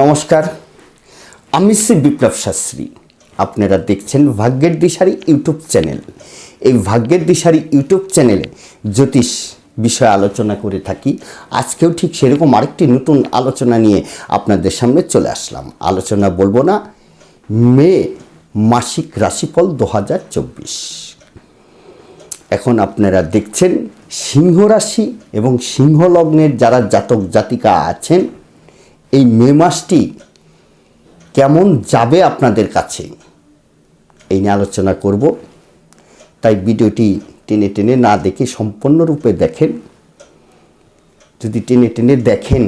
নমস্কার, আমি শ্রী বিপ্লব শাস্ত্রী। আপনারা দেখছেন ভাগ্যের দিশারি ইউটিউব চ্যানেল। এই ভাগ্যের দিশারি ইউটিউব চ্যানেলে জ্যোতিষ বিষয়ে আলোচনা করে থাকি। আজকেও ঠিক সেরকম আরেকটি নতুন আলোচনা নিয়ে আপনাদের সামনে চলে আসলাম। আলোচনা বলব না, মে মাসিক রাশিফল দু হাজার চব্বিশ। এখন আপনারা দেখছেন সিংহ রাশি এবং সিংহ লগ্নের যারা জাতক জাতিকা আছেন এই মে মাসটি কেমন যাবে আপনাদের কাছে? এই নিয়ে আলোচনা করব। তাই ভিডিওটি টেনে টেনে না দেখে সম্পূর্ণরূপে দেখেন। যদি টেনে টেনে দেখেন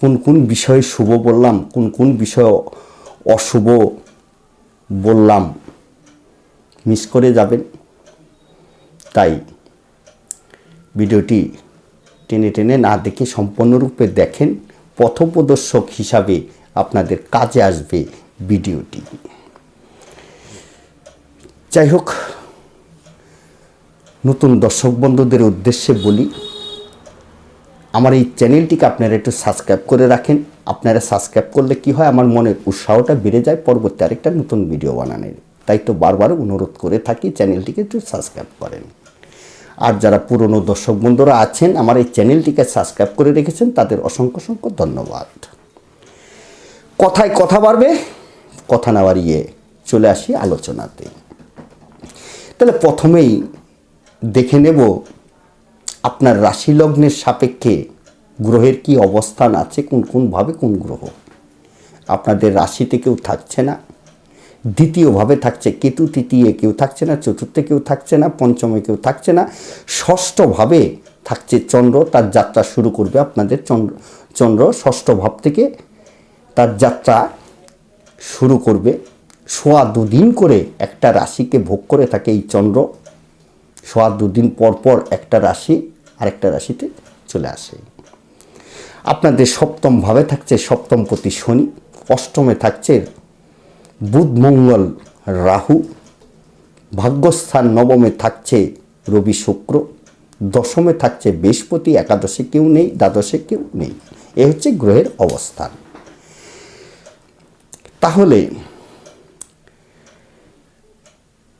কোন কোন বিষয়ে শুভ বললাম, কোন কোন বিষয়ে অশুভ বললাম, মিস করে যাবেন। তাই ভিডিওটি টেনে টেনে না দেখে সম্পূর্ণরূপে দেখেন। পথপ্রদর্শক হিসাবে আপনাদের কাজে আসবে ভিডিওটি। যাই হোক, নতুন দর্শক বন্ধুদের উদ্দেশ্যে বলি, আমার এই চ্যানেলটিকে আপনারা একটু সাবস্ক্রাইব করে রাখেন। আপনারা সাবস্ক্রাইব করলে কি হয়, আমার মনের উৎসাহটা বেড়ে যায় পরবর্তী আরেকটা নতুন ভিডিও বানানোর। তাই তো বারবার অনুরোধ করে থাকি, চ্যানেলটিকে একটু সাবস্ক্রাইব করেন। আর যারা পুরনো দর্শক বন্ধুরা আছেন, আমার এই চ্যানেলটিকে সাবস্ক্রাইব করে রেখেছেন, তাদের অসংখ্য অসংখ্য ধন্যবাদ। কথায় কথা বাড়বে, কথা না বাড়িয়ে চলে আসি আলোচনাতে। তাহলে প্রথমেই দেখে নেব আপনার রাশি লগ্নের সাপেক্ষে গ্রহের কি অবস্থান আছে, কোন কোনভাবে কোন গ্রহ। আপনাদের রাশিতে কেউ থাকছে না দ্বিতীয়ভাবে থাকছে, কেতু তৃতীয় কেউ থাকছে না, চতুর্থে কেউ থাকছে না, পঞ্চমে কেউ থাকছে না, ষষ্ঠভাবে থাকছে চন্দ্র, তার যাত্রা শুরু করবে আপনাদের চন্দ্র চন্দ্র ষষ্ঠ ভাব থেকে তার যাত্রা শুরু করবে। সোয়া দুদিন করে একটা রাশিকে ভোগ করে থাকে এই চন্দ্র। সোয়া দুদিন পর পর একটা রাশি আরেকটা রাশিতে চলে আসে। আপনাদের সপ্তম ভাবে থাকছে সপ্তম প্রতি শনি, অষ্টমে থাকছে বুধ, মঙ্গল, রাহু, ভাগ্যস্থান নবমে থাকছে রবি শুক্র, দশমে থাকছে বৃহস্পতি, একাদশে কেউ নেই, দ্বাদশে কেউ নেই। এ হচ্ছে গ্রহের অবস্থান। তাহলে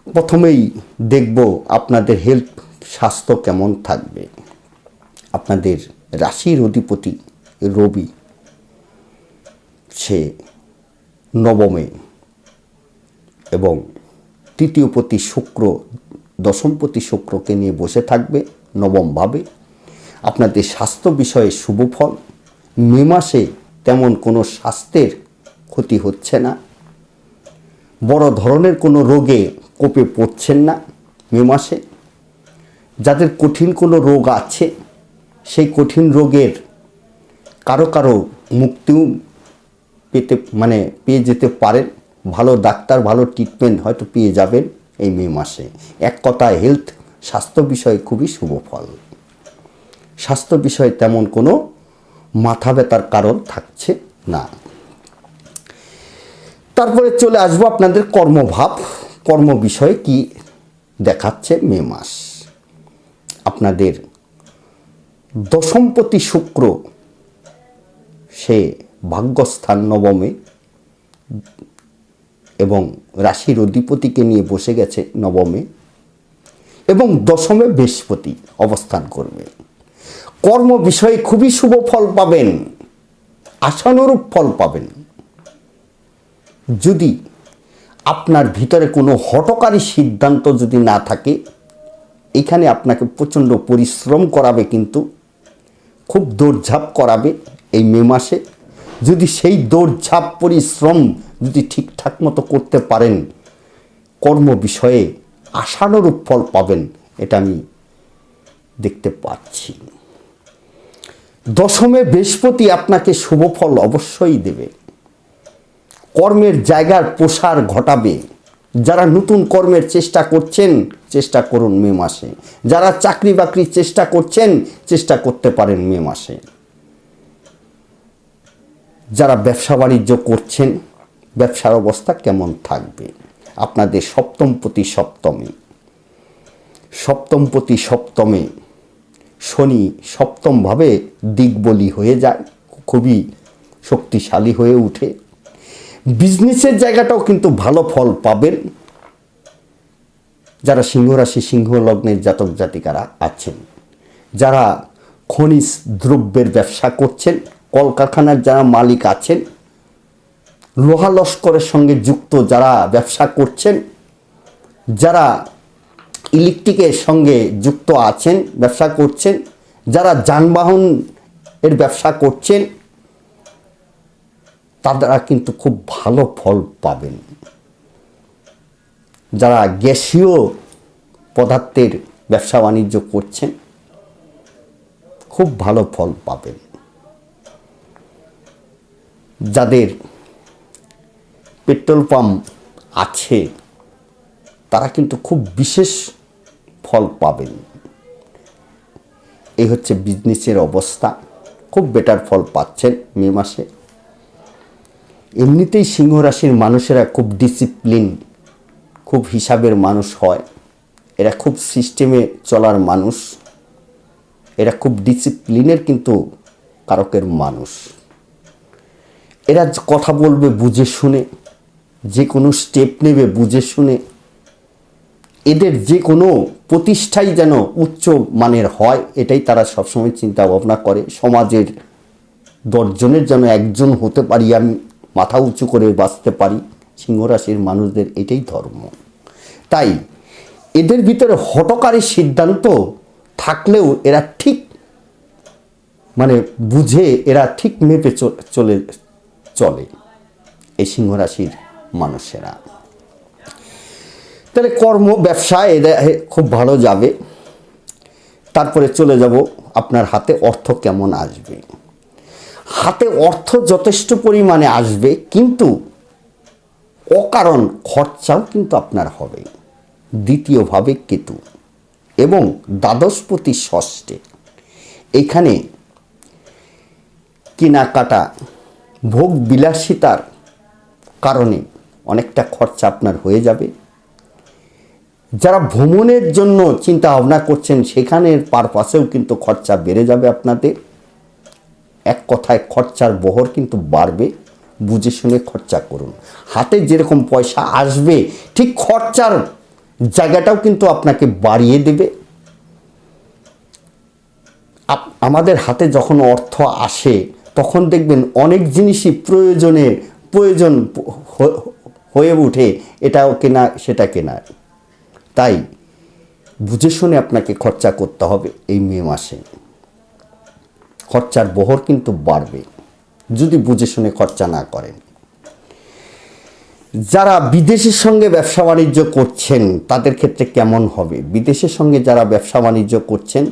প্রথমেই দেখব আপনাদের হেলথ স্বাস্থ্য কেমন থাকবে। আপনাদের রাশির অধিপতি রবি, সে নবমে এবং তৃতীয়পতি শুক্র দশমপতি শুক্রকে নিয়ে বসে থাকবে নবমভাবে। আপনাদের স্বাস্থ্য বিষয়ে শুভ ফল। মে মাসে তেমন কোনো স্বাস্থ্যের ক্ষতি হচ্ছে না। বড় ধরনের কোনো রোগে কোপে পড়ছেন না মে মাসে। যাদের কঠিন কোনো রোগ আছে, সেই কঠিন রোগের কারও কারও মুক্তিও পেতে মানে পেয়ে যেতে পারেন। ভালো ডাক্তার, ভালো ট্রিটমেন্ট হয়তো পেয়ে যাবেন এই মে মাসে। এক কথায় হেলথ স্বাস্থ্য বিষয়ে খুবই শুভ ফল। স্বাস্থ্য বিষয়ে তেমন কোনো মাথা ব্যথার কারণ থাকছে না। তারপরে চলে আসব আপনাদের কর্মভাব। কর্ম বিষয়ে কি দেখাচ্ছে মে মাস। আপনাদের দশমপতি শুক্র সে ভাগ্যস্থান নবমে এবং রাশির অধিপতিকে নিয়ে বসে গেছে নবমে এবং দশমে বৃহস্পতি অবস্থান করবে। কর্ম বিষয়ে খুবই শুভ ফল পাবেন, আশানুরূপ ফল পাবেন। যদি আপনার ভিতরে কোনো হটকারী সিদ্ধান্ত যদি না থাকে, এখানে আপনাকে প্রচণ্ড পরিশ্রম করাবে কিন্তু, খুব দৌড়ঝাঁপ করাবে এই মে মাসে। যদি সেই দৌড়ঝাঁপ, পরিশ্রম যদি ঠিকঠাক মতো করতে পারেন, কর্ম বিষয়ে আশানুরূপ ফল পাবেন, এটা আমি দেখতে পাচ্ছি। দশমে বৃহস্পতি আপনাকে শুভ ফল অবশ্যই দেবে। কর্মের জায়গার প্রসার ঘটাবে। যারা নতুন কর্মের চেষ্টা করছেন, চেষ্টা করুন মে মাসে। যারা চাকরি বাকরির চেষ্টা করছেন, চেষ্টা করতে পারেন মে মাসে। যারা ব্যবসা বাণিজ্য করছেন ব্যবসার অবস্থা কেমন থাকবে? আপনাদের সপ্তম প্রতি সপ্তমে। সপ্তম প্রতি সপ্তমে শনি সপ্তমভাবে দিকবলি হয়ে যায়, খুবই শক্তিশালী হয়ে উঠে বিজনেসের জায়গাটাও কিন্তু ভালো ফল পাবেন। যারা সিংহ রাশি সিংহ লগ্নের জাতক জাতিকারা আছেন, যারা খনিজ দ্রব্যের ব্যবসা করছেন, কলকারখানার যারা মালিক আছেন লোহা লস্করের সঙ্গে যুক্ত যারা ব্যবসা করছেন, যারা ইলেকট্রিকের সঙ্গে যুক্ত আছেন, ব্যবসা করছেন, যারা যানবাহন এর ব্যবসা করছেন, তারা কিন্তু খুব ভালো ফল পাবেন। যারা গ্যাসীয় পদার্থের ব্যবসা বাণিজ্য করছেন, খুব ভালো ফল পাবেন। যাদের পেট্রোল পাম্প আছে, তারা কিন্তু খুব বিশেষ ফল পাবেন। এই হচ্ছে বিজনেসের অবস্থা, খুব বেটার ফল পাচ্ছেন মে মাসে। এমনিতেই সিংহ রাশির মানুষেরা খুব ডিসিপ্লিন খুব হিসাবের মানুষ হয়। এরা খুব সিস্টেমে চলার মানুষ। এরা খুব ডিসিপ্লিনের কিন্তু কারকের মানুষ। এরা কথা বলবে বুঝে শুনে যে কোনো স্টেপ নেবে, বুঝে শুনে। এদের যে কোনো প্রতিষ্ঠাই যেন উচ্চ মানের হয়, এটাই তারা সবসময় চিন্তা ভাবনা করে। সমাজের দশজনের যেন একজন হতে পারি, আমি মাথা উঁচু করে বাঁচতে পারি, সিংহরাশির মানুষদের এটাই ধর্ম। তাই এদের ভিতরে হটকারী সিদ্ধান্ত থাকলেও এরা ঠিক মানে বুঝে, এরা ঠিক মেপে চলে চলে। এই সিংহরাশির মানুষেরা। তাহলে কর্ম ব্যবসা এদের খুব ভালো যাবে। তারপরে চলে যাব আপনার হাতে অর্থ কেমন আসবে। হাতে অর্থ যথেষ্ট পরিমাণে আসবে, কিন্তু অকারণ খরচাও কিন্তু আপনার হবে। দ্বিতীয়ভাবে কেতু এবং দ্বাদশপতি ষষ্ঠে। এখানে কেনাকাটা ভোগ বিলাসিতার কারণে অনেকটা খরচা আপনার হয়ে যাবে। যারা ভ্রমণের জন্য চিন্তা ভাবনা করছেন, সেখানের পারপাসেও কিন্তু খরচা বেড়ে যাবে আপনাদের। এক কথায় খরচার বহর কিন্তু বাড়বে। বুঝে শুনে খরচা করুন। হাতে যেরকম পয়সা আসবে, ঠিক খরচার জায়গাটাও কিন্তু আপনাকে বাড়িয়ে দেবে। আমাদের হাতে যখন অর্থ আসে, তখন দেখবেন অনেক জিনিসই প্রয়োজনে প্রয়োজন হয়ে উঠে এটাও কেনা, সেটা কেনা। তাই বুঝে শুনে আপনাকে খরচা করতে হবে এই মে মাসে। খরচার বহর কিন্তু বাড়বে, যদি বুঝে শুনে খরচা না করেন। যারা বিদেশের সঙ্গে ব্যবসা বাণিজ্য করছেন, তাদের ক্ষেত্রে কেমন হবে? বিদেশের সঙ্গে যারা ব্যবসা বাণিজ্য করছেন,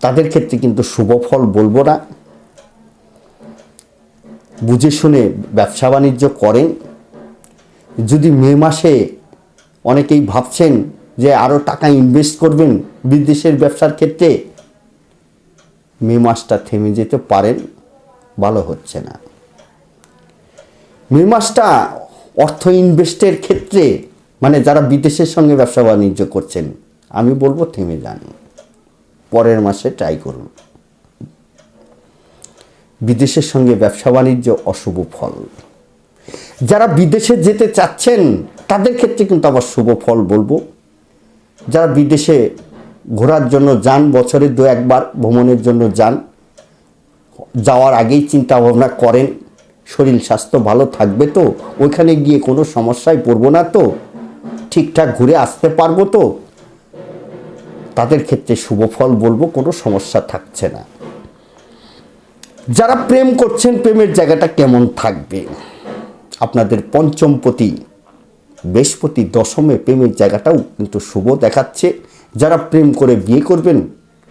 তাদের ক্ষেত্রে কিন্তু শুভ ফল বলব না। বুঝে শুনে ব্যবসা বাণিজ্য করেন যদি মে মাসে অনেকেই ভাবছেন যে আরও টাকা ইনভেস্ট করবেন বিদেশের ব্যবসার ক্ষেত্রে, মে মাসটা থেমে যেতে পারেন, ভালো হচ্ছে না। মে মাসটা অর্থ ইনভেস্টের ক্ষেত্রে মানে যারা বিদেশের সঙ্গে ব্যবসা বাণিজ্য করছেন, আমি বলব থেমে যান। পরের মাসে ট্রাই করুন। বিদেশের সঙ্গে ব্যবসা বাণিজ্য অশুভ ফল। যারা বিদেশে যেতে চাচ্ছেন, তাদের ক্ষেত্রে কিন্তু আবার শুভ ফল বলব। যারা বিদেশে ঘোরার জন্য যান, বছরে দু একবার ভ্রমণের জন্য যান, যাওয়ার আগেই চিন্তা ভাবনা করেন, শরীর, স্বাস্থ্য ভালো থাকবে তো, ওইখানে গিয়ে কোনো সমস্যায় পড়ব না তো, ঠিকঠাক ঘুরে আসতে পারব তো, তাদের ক্ষেত্রে শুভ ফল বলব, কোনো সমস্যা থাকছে না। যারা প্রেম করছেন, প্রেমের জায়গাটা কেমন থাকবে? আপনাদের পঞ্চমপতি বৃহস্পতি দশমে প্রেমের জায়গাটাও কিন্তু শুভ দেখাচ্ছে। যারা প্রেম করে বিয়ে করবেন,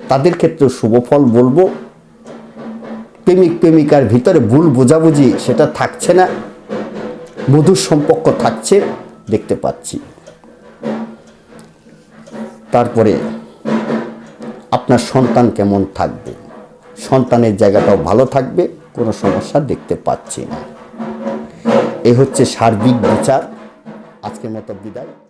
তাদের ক্ষেত্রে শুভ ফল বলব। প্রেমিক, প্রেমিকার ভিতরে ভুল বোঝাবুঝি সেটা থাকছে না। মধুর সম্পর্ক থাকছে, দেখতে পাচ্ছি। তারপরে, আপনার সন্তান কেমন থাকবে? সন্তানের জায়গাটাও ভালো থাকবে, কোনো সমস্যা দেখতে পাচ্ছি না। এ হচ্ছে সার্বিক বিচার। আজকের মতো বিদায়।